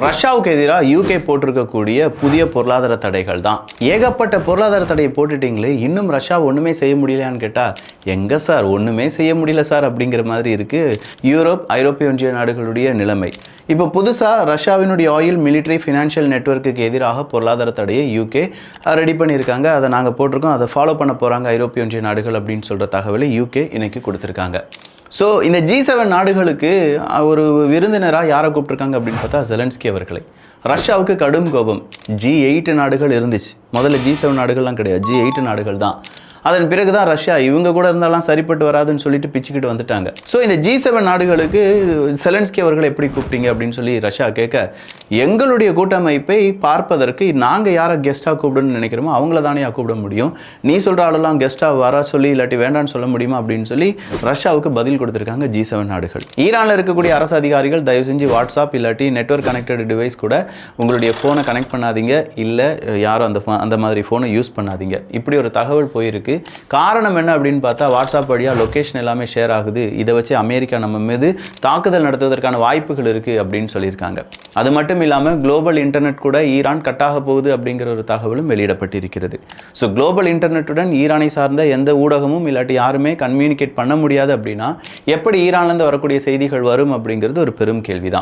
ரஷ்யாவுக்கு எதிராக யூகே போட்டிருக்கக்கூடிய புதிய பொருளாதார தடைகள் தான். ஏகப்பட்ட பொருளாதார தடையை போட்டுட்டீங்களே இன்னும் ரஷ்யா ஒன்றுமே செய்ய முடியலையான்னு கேட்டால் எங்கே சார் ஒன்றுமே செய்ய முடியல சார் அப்படிங்கிற மாதிரி இருக்குது யூரோப் ஐரோப்பிய ஒன்றிய நாடுகளுடைய நிலைமை. இப்போ புதுசாக ரஷ்யாவினுடைய ஆயில் மிலிட்ரி ஃபினான்ஷியல் நெட்வொர்க்குக்கு எதிராக பொருளாதார தடையை யூகே ரெடி பண்ணியிருக்காங்க. அதை நாங்கள் போட்டிருக்கோம். அதை ஃபாலோ பண்ண போகிறாங்க ஐரோப்பிய ஒன்றிய நாடுகள் அப்படின்னு சொல்கிற தகவலை யூகே இன்னைக்கு கொடுத்துருக்காங்க. ஸோ இந்த ஜி செவன் நாடுகளுக்கு ஒரு விருந்தினராக யாரை கூப்பிட்ருக்காங்க அப்படின்னு பார்த்தா ஜெலன்ஸ்கி அவர்களை. ரஷ்யாவுக்கு கடும் கோபம். ஜி எயிட் நாடுகள் இருந்துச்சு. முதல்ல ஜி செவன் நாடுகள்லாம் கிடையாது. ஜி எயிட் நாடுகள் தான். அதன் பிறகு தான் ரஷ்யா இவங்க கூட இருந்தாலாம் சரிப்பட்டு வராதுன்னு சொல்லிட்டு பிச்சுக்கிட்டு வந்துட்டாங்க. ஸோ இந்த ஜி செவன் நாடுகளுக்கு செலன்ஸ்கி அவர்களை எப்படி கூப்பிட்டீங்க அப்படின்னு சொல்லி ரஷ்யா கேட்க எங்களுடைய கூட்டமைப்பை பார்ப்பதற்கு நாங்கள் யாரை கெஸ்ட்டாக கூப்பிடணும்னு நினைக்கிறோமோ அவங்கள தானே கூப்பிட முடியும். நீ சொல்கிற ஆளெல்லாம் கெஸ்ட்டாக வர சொல்லி இல்லாட்டி வேண்டாம்னு சொல்ல முடியுமா? அப்படின்னு சொல்லி ரஷ்யாவுக்கு பதில் கொடுத்துருக்காங்க ஜி செவன் நாடுகள். ஈரானில் இருக்கக்கூடிய அரசு அதிகாரிகள் தயவு செஞ்சு வாட்ஸ்அப் இல்லாட்டி நெட்வொர்க் கனெக்டட் டிவைஸ் கூட உங்களுடைய ஃபோனை கனெக்ட் பண்ணாதீங்க. இல்லை யாரும் அந்த அந்த மாதிரி ஃபோனை யூஸ் பண்ணாதீங்க. இப்படி ஒரு தகவல் போயிருக்கு. காரணம் என்ன அப்படின்னு பார்த்தா வாட்ஸ்அப் வழியாக லொக்கேஷன் எல்லாமே ஷேர் ஆகுது. இதை வச்சு அமெரிக்கா நம்ம மீது தாக்குதல் நடத்துவதற்கான வாய்ப்புகள் இருக்குது அப்படின்னு சொல்லியிருக்காங்க. அது மட்டும் இல்லாமல் குளோபல் இன்டர்நெட் கூட ஈரான் கட்டாக போகுது அப்படிங்கிற ஒரு தகவலும் வெளியிடப்பட்டிருக்கிறது. ஸோ குளோபல் இன்டர்நெட்டுடன் ஈரானை சார்ந்த எந்த ஊடகமும் இல்லாட்டி யாருமே கம்யூனிகேட் பண்ண முடியாது அப்படின்னா எப்படி ஈரான்லேருந்து வரக்கூடிய செய்திகள் வரும் அப்படிங்கிறது ஒரு பெரும் கேள்விதான்.